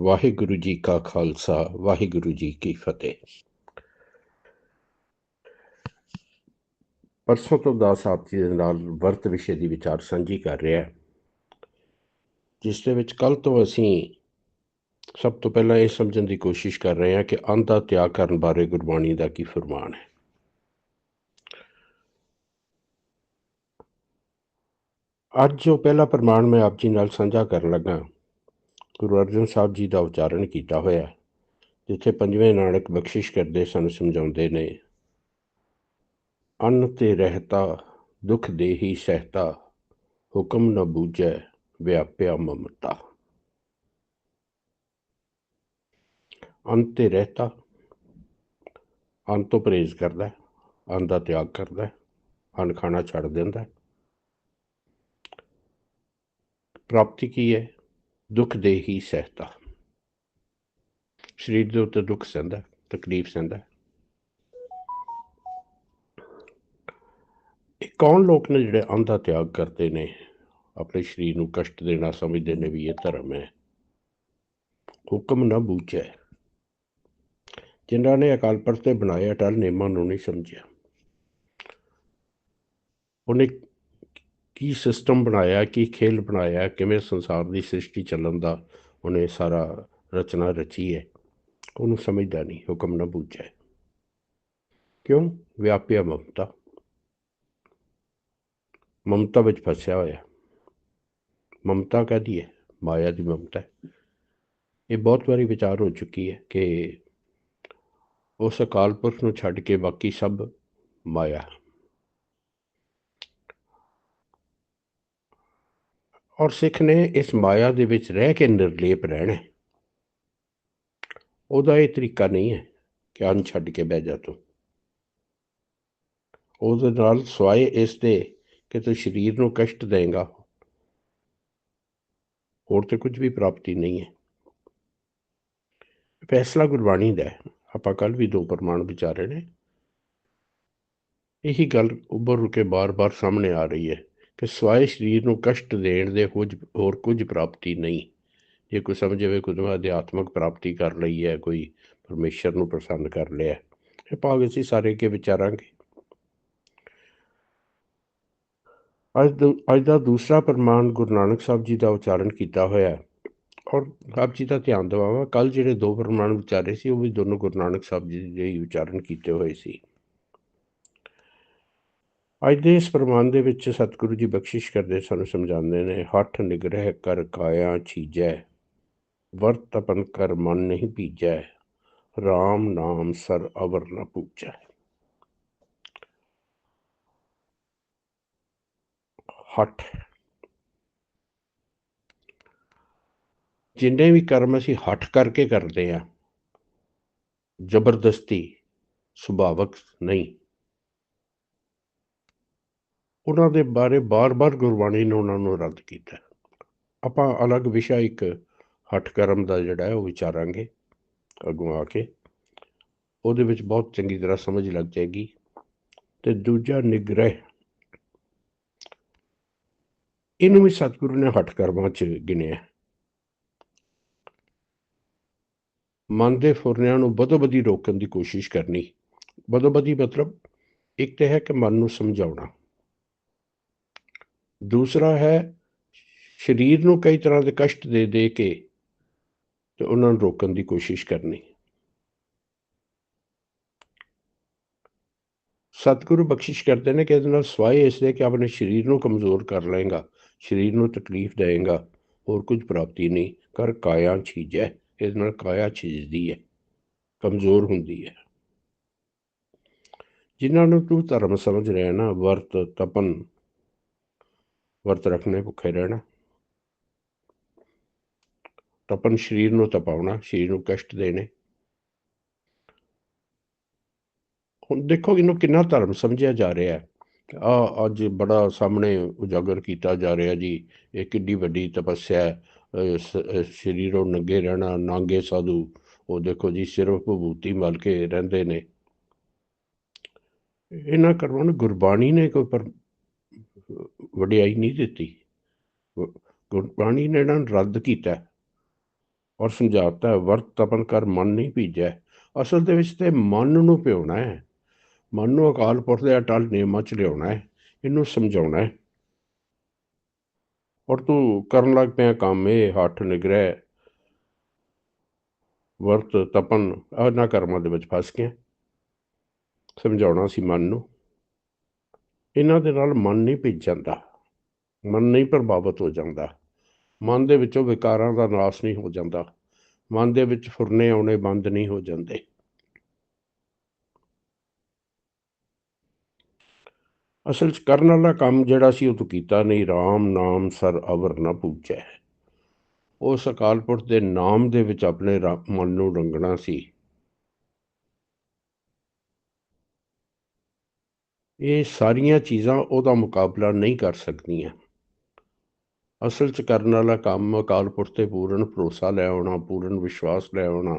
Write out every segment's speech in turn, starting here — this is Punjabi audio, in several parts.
ਵਾਹਿਗੁਰੂ ਜੀ ਕਾ ਖਾਲਸਾ, ਵਾਹਿਗੁਰੂ ਜੀ ਕੀ ਫਤਿਹ। ਪਰਸੋਂ ਤੋਂ ਦਾਸ ਆਪ ਜੀ ਦੇ ਨਾਲ ਵਰਤ ਵਿਸ਼ੇ ਦੀ ਵਿਚਾਰ ਸਾਂਝੀ ਕਰ ਰਿਹਾ ਜਿਸ ਦੇ ਵਿੱਚ ਕੱਲ ਤੋਂ ਅਸੀਂ ਸਭ ਤੋਂ ਪਹਿਲਾਂ ਇਹ ਸਮਝਣ ਦੀ ਕੋਸ਼ਿਸ਼ ਕਰ ਰਹੇ ਹਾਂ ਕਿ ਅੰਨ ਦਾ ਤਿਆਗ ਕਰਨ ਬਾਰੇ ਗੁਰਬਾਣੀ ਦਾ ਕੀ ਫਰਮਾਨ ਹੈ। ਅੱਜ ਜੋ ਪਹਿਲਾ ਪ੍ਰਮਾਣ ਮੈਂ ਆਪ ਜੀ ਨਾਲ ਸਾਂਝਾ ਕਰਨ ਲੱਗਾ ਗੁਰੂ ਅਰਜਨ ਸਾਹਿਬ ਜੀ ਦਾ ਉਚਾਰਨ ਕੀਤਾ ਹੋਇਆ ਜਿੱਥੇ ਪੰਜਵੇਂ ਨਾਨਕ ਬਖਸ਼ਿਸ਼ ਕਰਦੇ ਸਾਨੂੰ, ਸਮਝਾਉਂਦੇ ਨੇ, ਅੰਨ ਤੇ ਰਹਿਤਾ, ਦੁਖ ਦੇਹੀ ਸਹਤਾ, ਹੁਕਮ ਨ ਬੂਝੈ, ਵਿਆਪਿਆ ਮਮਤਾ। ਅੰਨ ਤੇ ਰਹਿਤਾ, ਅੰਨ ਤੋਂ ਪਰਹੇਜ਼ ਕਰਦਾ, ਅੰਨ ਦਾ ਤਿਆਗ ਕਰਦਾ, ਅੰਨ ਖਾਣਾ ਛੱਡ ਦਿੰਦਾ। ਪ੍ਰਾਪਤੀ ਕੀ ਹੈ? ਦੁੱਖ ਦੇ ਹੀ ਸਹਿਤਾ ਸਰੀਰ ਦੇ ਉੱਤੇ ਦੁੱਖ ਸਹਿੰਦਾ ਤਕਲੀਫ ਸਹਿੰਦਾ ਇਹ ਕੌਣ ਲੋਕ ਨੇ ਜਿਹੜੇ ਅੰਨ ਦਾ ਤਿਆਗ ਕਰਦੇ ਨੇ? ਆਪਣੇ ਸਰੀਰ ਨੂੰ ਕਸ਼ਟ ਦੇਣਾ ਸਮਝਦੇ ਨੇ ਵੀ ਇਹ ਧਰਮ ਹੈ। ਹੁਕਮ ਨਾ ਬੂਝੈ। ਜਿਨ੍ਹਾਂ ਨੇ ਅਕਾਲ ਪੁਰਖ ਤੇ ਬਣਾਇਆ, ਟਲ ਨਿਯਮਾਂ ਨੂੰ ਨਹੀਂ ਸਮਝਿਆ। ਉਹਨੇ ਕੀ ਸਿਸਟਮ ਬਣਾਇਆ, ਕੀ ਖੇਲ ਬਣਾਇਆ, ਕਿਵੇਂ ਸੰਸਾਰ ਦੀ ਸ੍ਰਿਸ਼ਟੀ ਚੱਲਣ ਦਾ ਉਹਨੇ ਸਾਰਾ ਰਚਨਾ ਰਚੀ ਹੈ। ਉਹਨੂੰ ਸਮਝਦਾ ਨਹੀਂ, ਹੁਕਮ ਨਾ ਬੂਝੈ। ਕਿਉਂ? ਵਿਆਪਿਆ ਮਮਤਾ। ਮਮਤਾ ਵਿੱਚ ਫਸਿਆ ਹੋਇਆ। ਮਮਤਾ ਕਹਦੀ ਹੈ? ਮਾਇਆ ਦੀ ਮਮਤਾ ਇਹ ਬਹੁਤ ਵਾਰੀ ਵਿਚਾਰ ਹੋ ਚੁੱਕੀ ਹੈ ਕਿ ਉਸ ਅਕਾਲ ਪੁਰਖ ਨੂੰ ਛੱਡ ਕੇ ਬਾਕੀ ਸਭ ਮਾਇਆ। ਔਰ ਸਿੱਖ ਨੇ ਇਸ ਮਾਇਆ ਦੇ ਵਿੱਚ ਰਹਿ ਕੇ ਨਿਰਲੇਪ ਰਹਿਣਾ ਉਹਦਾ ਇਹ ਤਰੀਕਾ ਨਹੀਂ ਹੈ ਕਿ ਅੰਨ ਛੱਡ ਕੇ ਬਹਿ ਜਾ ਤੂੰ। ਉਹਦੇ ਨਾਲ ਸਵਾਏ ਇਸ ਦੇ ਕਿ ਤੂੰ ਸਰੀਰ ਨੂੰ ਕਸ਼ਟ ਦੇਂਗਾ। ਹੋਰ ਤੇ ਕੁਝ ਵੀ ਪ੍ਰਾਪਤੀ ਨਹੀਂ ਹੈ। ਫੈਸਲਾ ਗੁਰਬਾਣੀ ਦਾ ਹੈ। ਆਪਾਂ ਕੱਲ ਵੀ ਦੋ ਪ੍ਰਮਾਣ ਵਿਚਾਰੇ ਨੇ। ਇਹੀ ਗੱਲ ਉੱਭਰ ਕੇ ਬਾਰ-ਬਾਰ ਸਾਹਮਣੇ ਆ ਰਹੀ ਹੈ। ਕਿ ਸਵਾਏ ਸਰੀਰ ਨੂੰ ਕਸ਼ਟ ਦੇਣ ਦੇ ਕੁਝ ਹੋਰ ਕੁਝ ਪ੍ਰਾਪਤੀ ਨਹੀਂ। ਜੇ ਕੋਈ ਸਮਝੇ ਕੋਈ ਅਧਿਆਤਮਕ ਪ੍ਰਾਪਤੀ ਕਰ ਲਈ ਹੈ, ਕੋਈ ਪਰਮੇਸ਼ਰ ਨੂੰ ਪ੍ਰਸੰਨ ਕਰ ਲਿਆ ਇਹ ਭਾਗ ਅਸੀਂ ਸਾਰੇ ਕੇ ਵਿਚਾਰਾਂਗੇ। ਅੱਜ ਅੱਜ ਦਾ ਦੂਸਰਾ ਪ੍ਰਮਾਣ ਗੁਰੂ ਨਾਨਕ ਸਾਹਿਬ ਜੀ ਦਾ ਉਚਾਰਨ ਕੀਤਾ ਹੋਇਆ ਔਰ ਆਪ ਜੀ ਦਾ ਧਿਆਨ ਦਿਵਾਵਾਂ ਕੱਲ ਜਿਹੜੇ ਦੋ ਪ੍ਰਮਾਣ ਵਿਚਾਰੇ ਸੀ, ਉਹ ਵੀ ਦੋਨੋਂ ਗੁਰੂ ਨਾਨਕ ਸਾਹਿਬ ਜੀ ਦੇ ਹੀ ਉਚਾਰਨ ਕੀਤੇ ਹੋਏ ਸੀ। ਅੱਜ ਦੇ ਇਸ ਪ੍ਰਮਾਣ ਦੇ ਵਿੱਚ ਸਤਿਗੁਰੂ ਜੀ ਬਖਸ਼ਿਸ਼ ਕਰਦੇ, ਸਾਨੂੰ ਸਮਝਾਉਂਦੇ ਨੇ, ਹੱਠ ਨਿਗਰਹਿ ਕਰ ਕਾਇਆ ਛੀਜੈ ਵਰਤ ਅਪਨ ਕਰ ਮਨ ਨਹੀਂ ਭੀਜੈ RAM ਨਾਮ ਸਰ ਅਵਰ ਨ ਪੂਜੈ। ਹੱਠ। ਜਿੰਨੇ ਵੀ ਕਰਮ ਅਸੀਂ ਹੱਠ ਕਰਕੇ ਕਰਦੇ ਆ ਜ਼ਬਰਦਸਤੀ, ਸੁਭਾਵਕ ਨਹੀਂ। ਉਹਨਾਂ ਦੇ ਬਾਰੇ ਬਾਰ-ਬਾਰ ਗੁਰਬਾਣੀ ਨੇ ਉਹਨਾਂ ਨੂੰ ਰੱਦ ਕੀਤਾ ਆਪਾਂ ਅਲੱਗ ਵਿਸ਼ਾ ਇੱਕ ਹੱਠ ਕਰਮ ਦਾ ਜਿਹੜਾ ਹੈ ਉਹ ਵਿਚਾਰਾਂਗੇ ਅੱਗੋਂ ਆ ਕੇ। ਉਹਦੇ ਵਿੱਚ ਬਹੁਤ ਚੰਗੀ ਤਰ੍ਹਾਂ ਸਮਝ ਲੱਗ ਜਾਏਗੀ। ਤੇ ਦੂਜਾ ਨਿਗ੍ਰਹਿ। ਇਹਨੂੰ ਵੀ ਸਤਿਗੁਰੂ ਨੇ ਹੱਠ ਕਰਮਾਂ 'ਚ ਗਿਣਿਆ ਮਨ ਦੇ ਫੁਰਨਿਆਂ ਨੂੰ ਬਦੋਬਦੀ ਰੋਕਣ ਦੀ ਕੋਸ਼ਿਸ਼ ਕਰਨੀ। ਬਦੋਬਦੀ ਮਤਲਬ ਇੱਕ ਤੇ ਹੈ ਕਿ ਮਨ ਨੂੰ ਸਮਝਾਉਣਾ। ਦੂਸਰਾ ਹੈ, ਸਰੀਰ ਨੂੰ ਕਈ ਤਰ੍ਹਾਂ ਦੇ ਕਸ਼ਟ ਦੇ ਦੇ ਕੇ ਤੇ ਉਹਨਾਂ ਨੂੰ ਰੋਕਣ ਦੀ ਕੋਸ਼ਿਸ਼ ਕਰਨੀ। ਸਤਿਗੁਰੂ ਬਖਸ਼ਿਸ਼ ਕਰਦੇ ਨੇ ਕਿ ਇਹਦੇ ਨਾਲ ਸਵਾਏ ਇਸ ਦੇ ਕਿ ਆਪਣੇ ਸਰੀਰ ਨੂੰ ਕਮਜ਼ੋਰ ਕਰ ਲਏਗਾ, ਸਰੀਰ ਨੂੰ ਤਕਲੀਫ ਦੇਵੇਗਾ ਹੋਰ ਕੁਝ ਪ੍ਰਾਪਤੀ ਨਹੀਂ ਕਰ ਕਾਇਆ ਛੀਜੈ ਇਸ ਨਾਲ ਕਾਇਆ ਛਿਜਦੀ ਹੈ, ਕਮਜ਼ੋਰ ਹੁੰਦੀ ਹੈ। ਜਿਨ੍ਹਾਂ ਨੂੰ ਤੂੰ ਧਰਮ ਸਮਝ ਰਿਹਾ ਨਾ, ਵਰਤ, ਤਪਨ ਵਰਤ ਰੱਖਣੇ ਭੁੱਖੇ ਰਹਿਣਾ। ਤਪਨ ਸਰੀਰ ਨੂੰ ਤਪਾਉਣਾ, ਸਰੀਰ ਨੂੰ ਕਸ਼ਟ ਦੇਣੇ। ਹੁਣ ਦੇਖੋ ਇਹਨੂੰ ਕਿੰਨਾ ਧਰਮ ਸਮਝਿਆ ਜਾ ਰਿਹਾ ਹੈ। ਆ ਅੱਜ ਬੜਾ ਸਾਹਮਣੇ ਉਜਾਗਰ ਕੀਤਾ ਜਾ ਰਿਹਾ ਜੀ। ਇਹ ਕਿੱਡੀ ਵੱਡੀ ਤਪੱਸਿਆ ਹੈ। ਸਰੀਰੋਂ ਨੰਗੇ ਰਹਿਣਾ, ਨਾਂਗੇ ਸਾਧੂ, ਉਹ ਦੇਖੋ ਜੀ ਸਿਰਫ ਭੂਤੀ ਮਲ ਕੇ ਰਹਿੰਦੇ ਨੇ। ਇਹਨਾਂ ਕਰਮਾਂ ਨੂੰ ਗੁਰਬਾਣੀ ਨੇ ਕੋਈ ਵਡਿਆਈ ਨਹੀਂ ਦਿੱਤੀ। ਗੁਰਬਾਣੀ ਨੇ ਇਹਨਾਂ ਨੂੰ ਰੱਦ ਕੀਤਾ ਔਰ ਸਮਝਾਤਾ, ਵਰਤ ਤਪਨ ਕਰ, ਮਨ ਨਹੀਂ ਭੀਜੈ। ਅਸਲ ਦੇ ਵਿੱਚ ਤੇ ਮਨ ਨੂੰ ਪਿਉਣਾ ਹੈ। ਮਨ ਨੂੰ ਅਕਾਲ ਪੁਰਖ ਦੇ ਅਟਲ ਨਿਯਮਾਂ ਚ ਲਿਆਉਣਾ ਹੈ, ਇਹਨੂੰ ਸਮਝਾਉਣਾ ਹੈ। ਔਰ ਤੂੰ ਕਰਨ ਲੱਗ ਪਿਆ ਕੰਮ ਇਹ, ਹੱਠ ਨਿਗ੍ਰਹਿ। ਵਰਤ, ਤਪਨ, ਇਹਨਾਂ ਕਰਮਾਂ ਦੇ ਵਿੱਚ ਫਸ ਗਿਆ। ਸਮਝਾਉਣਾ ਸੀ ਮਨ ਨੂੰ। ਇਹਨਾਂ ਦੇ ਨਾਲ ਮਨ ਨਹੀਂ ਭਿੱਜ ਜਾਂਦਾ। ਮਨ ਨਹੀਂ ਪ੍ਰਭਾਵਿਤ ਹੋ ਜਾਂਦਾ। ਮਨ ਦੇ ਵਿੱਚੋਂ ਵਿਕਾਰਾਂ ਦਾ ਨਾਸ਼ ਨਹੀਂ ਹੋ ਜਾਂਦਾ। ਮਨ ਦੇ ਵਿੱਚ ਫੁਰਨੇ ਆਉਣੇ ਬੰਦ ਨਹੀਂ ਹੋ ਜਾਂਦੇ। ਅਸਲ 'ਚ ਕਰਨ ਵਾਲਾ ਕੰਮ ਜਿਹੜਾ ਸੀ ਉਹ ਤੂੰ ਕੀਤਾ ਨਹੀਂ। RAM ਨਾਮ ਸਰ ਅਵਰ ਨਾ ਪੂਜੈ। ਉਸ ਅਕਾਲ ਪੁਰਖ ਦੇ ਨਾਮ ਦੇ ਵਿੱਚ ਆਪਣੇ ਮਨ ਨੂੰ ਰੰਗਣਾ ਸੀ। ਇਹ ਸਾਰੀਆਂ ਚੀਜ਼ਾਂ ਉਹਦਾ ਮੁਕਾਬਲਾ ਨਹੀਂ ਕਰ ਸਕਦੀਆਂ। ਅਸਲ 'ਚ ਕਰਨ ਵਾਲਾ ਕੰਮ ਅਕਾਲ ਪੁਰਖ ਤੇ ਪੂਰਨ ਭਰੋਸਾ ਲੈ ਆਉਣਾ, ਪੂਰਨ ਵਿਸ਼ਵਾਸ ਲੈ ਆਉਣਾ,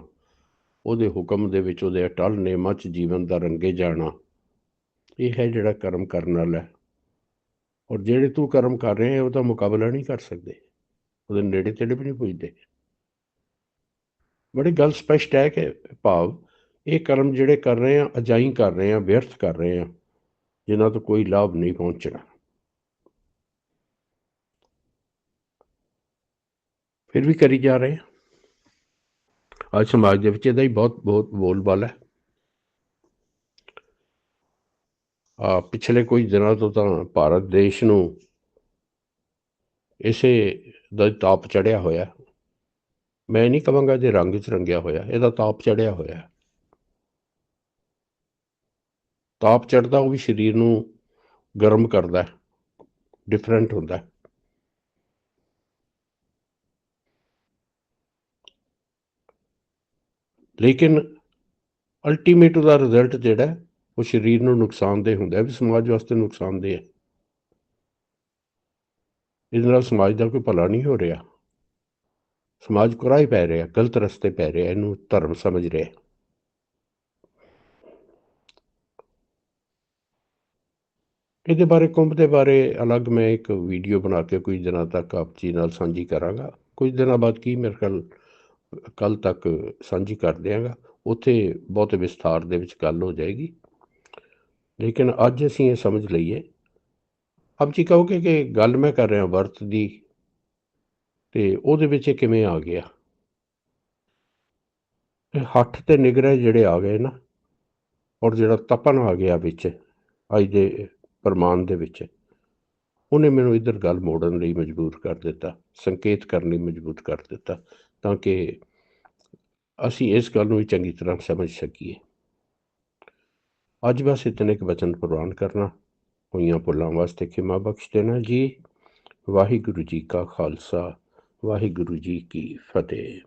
ਉਹਦੇ ਹੁਕਮ ਦੇ ਵਿੱਚ ਉਹਦੇ ਅਟਲ ਨੇਮਾਂ 'ਚ ਜੀਵਨ ਦਾ ਰੰਗੇ ਜਾਣਾ, ਇਹ ਹੈ ਜਿਹੜਾ ਕਰਮ ਕਰਨ ਵਾਲਾ। ਔਰ ਜਿਹੜੇ ਤੂੰ ਕਰਮ ਕਰ ਰਹੇ ਹੈ, ਉਹਦਾ ਮੁਕਾਬਲਾ ਨਹੀਂ ਕਰ ਸਕਦੇ। ਉਹਦੇ ਨੇੜੇ ਤੇੜੇ ਵੀ ਨਹੀਂ ਪੁੱਜਦੇ। ਬੜੀ ਗੱਲ ਸਪਸ਼ਟ ਹੈ ਕਿ ਭਾਵ ਇਹ ਕਰਮ ਜਿਹੜੇ ਕਰ ਰਹੇ ਆ, ਅਜਾਈ ਕਰ ਰਹੇ ਆ, ਵਿਅਰਥ ਕਰ ਰਹੇ ਆ ਜਿਨ੍ਹਾਂ ਤੋਂ ਕੋਈ ਲਾਭ ਨਹੀਂ ਪਹੁੰਚਣਾ ਫਿਰ ਵੀ ਕਰੀ ਜਾ ਰਹੇ ਆ। ਅੱਜ ਸਮਾਜ ਦੇ ਵਿੱਚ ਇਹਦਾ ਹੀ ਬਹੁਤ ਬਹੁਤ ਬੋਲਬਾਲਾ ਹੈ। ਆ ਪਿਛਲੇ ਕੁਝ ਦਿਨਾਂ ਤੋਂ ਤਾਂ ਭਾਰਤ ਦੇਸ਼ ਨੂੰ ਇਸੇ ਦਾ ਤਾਪ ਚੜਿਆ ਹੋਇਆ। ਮੈਂ ਨਹੀਂ ਕਹਾਂਗਾ ਜੇ ਰੰਗ ਚ ਰੰਗਿਆ ਹੋਇਆ, ਇਹਦਾ ਤਾਪ ਚੜਿਆ ਹੋਇਆ। ਤਾਪ ਚੜਦਾ ਉਹ ਵੀ ਸਰੀਰ ਨੂੰ ਗਰਮ ਕਰਦਾ ਡਿਫਰੈਂਟ ਹੁੰਦਾ ਹੈ। ਲੇਕਿਨ ਅਲਟੀਮੇਟ ਉਹਦਾ ਰਿਜ਼ਲਟ ਜਿਹੜਾ ਉਹ ਸਰੀਰ ਨੂੰ ਨੁਕਸਾਨਦੇਹ ਹੁੰਦਾ ਵੀ ਸਮਾਜ ਵਾਸਤੇ ਨੁਕਸਾਨਦੇਹ ਹੈ। ਇਹਦੇ ਨਾਲ ਸਮਾਜ ਦਾ ਕੋਈ ਭਲਾ ਨਹੀਂ ਹੋ ਰਿਹਾ। ਸਮਾਜ ਕੁਰਾਈ ਪੈ ਰਿਹਾ, ਗਲਤ ਰਸਤੇ ਪੈ ਰਿਹਾ, ਇਹਨੂੰ ਧਰਮ ਸਮਝ ਰਿਹਾ ਇਹਦੇ ਬਾਰੇ ਕੁੰਭ ਦੇ ਬਾਰੇ ਅਲੱਗ ਮੈਂ ਇੱਕ ਵੀਡੀਓ ਬਣਾ ਕੇ ਕੁਝ ਦਿਨਾਂ ਤੱਕ ਆਪ ਜੀ ਨਾਲ ਸਾਂਝੀ ਕਰਾਂਗਾ। ਕੁਝ ਦਿਨਾਂ ਬਾਅਦ ਕੀ ਮੇਰੇ ਖਿਆਲ ਕੱਲ ਤੱਕ ਸਾਂਝੀ ਕਰ ਦਿਆਂਗਾ। ਉੱਥੇ ਬਹੁਤ ਵਿਸਥਾਰ ਦੇ ਵਿੱਚ ਗੱਲ ਹੋ ਜਾਏਗੀ। ਲੇਕਿਨ ਅੱਜ ਅਸੀਂ ਇਹ ਸਮਝ ਲਈਏ। ਆਪ ਜੀ ਕਹੋਗੇ ਕਿ ਗੱਲ ਮੈਂ ਕਰ ਰਿਹਾ ਵਰਤ ਦੀ ਤੇ ਉਹਦੇ ਵਿੱਚ ਇਹ ਕਿਵੇਂ ਆ ਗਿਆ? ਹੱਠ ਤੇ ਨਿਗਰੇ ਜਿਹੜੇ ਆ ਗਏ ਨਾ, ਔਰ ਜਿਹੜਾ ਤਪਨ ਆ ਗਿਆ ਵਿੱਚ, ਅੱਜ ਦੇ ਪ੍ਰਮਾਣ ਦੇ ਵਿੱਚ ਉਹਨੇ ਮੈਨੂੰ ਇਧਰ ਗੱਲ ਮੋੜਨ ਲਈ ਮਜਬੂਰ ਕਰ ਦਿੱਤਾ, ਸੰਕੇਤ ਕਰਨ ਲਈ ਮਜਬੂਰ ਕਰ ਦਿੱਤਾ, ਤਾਂ ਕਿ ਅਸੀਂ ਇਸ ਗੱਲ ਨੂੰ ਵੀ ਚੰਗੀ ਤਰ੍ਹਾਂ ਸਮਝ ਸਕੀਏ। ਅੱਜ ਬਸ ਇਤਨੇ ਕੁ ਬਚਨ ਪ੍ਰਵਾਨ ਕਰਨਾ, ਹੋਈਆਂ ਭੁੱਲਾਂ ਵਾਸਤੇ ਖਿਮਾ ਬਖਸ਼ ਦੇਣਾ ਜੀ। ਵਾਹਿਗੁਰੂ ਜੀ ਕਾ ਖਾਲਸਾ, ਵਾਹਿਗੁਰੂ ਜੀ ਕੀ ਫਤਿਹ।